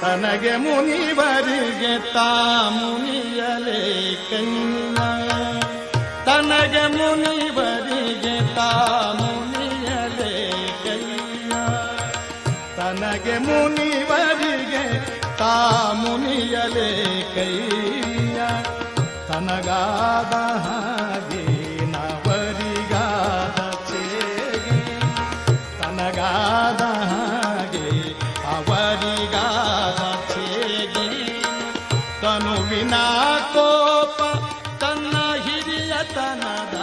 ತನಗೆ ಮುನಿವರಿಗೆ ತಾ ಮುನಿಯಲೇ ಕೈನಾ ಕೈಯ ತನಗಾದ ಹಾಗೆ ನವರಿಗಾದ ಚೇಗೆ ತನಗಾದ ಹಾಗೆ ಅವರಿಗಾದ ಚೇಗೆ ತನುವಿನ ಕೋಪ ತನ್ನ ಹಿರಿಯತನದ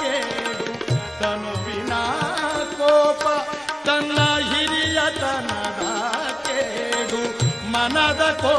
ಕೇಡು ತನುವಿನ ಕೋಪ ತನ್ನ ಹಿರಿಯತನದ ಕೇಡು ಮನದ ಕೋಪ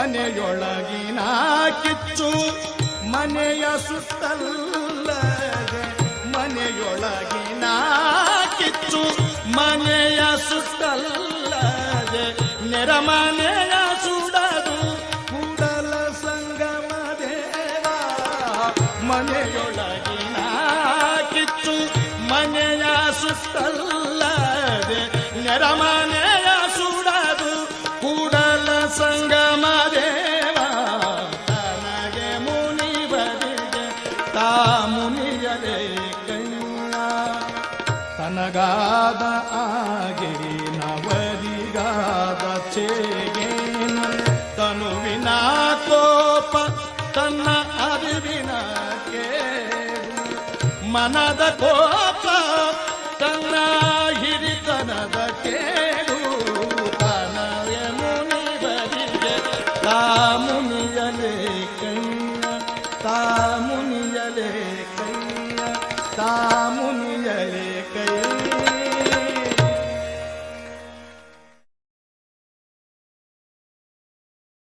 ಮನೆಯೊಳಗಿನ ಕಿಚ್ಚು ಮನೆಯ ಸುತ್ತಲ್ಲ ಮನೆಯೊಳಗಿನ ಕಿಚ್ಚು ಮನೆಯ ಸುತ್ತಲ್ಲದೆ ನೆರಮನೆಯ ಸುಡದು ಕೂಡಲ ಸಂಗಮದೇವ ಮನೆಯೊಳಗಿನ ಕಿಚ್ಚು ಮನೆಯ ಸುತ್ತಲ್ಲದೆ ನೆರಮನೆಯ ತನಗಾದ ಆಗಿ ನವರಿಗಾದ ಚೇಗೇನ ತನುವಿನ ಕೋಪ ತನ್ನ ಅರಿವಿನ ಮನದ ಕೋಪ ತನ್ನ ಹಿರಿತನದ ಕೇಡು.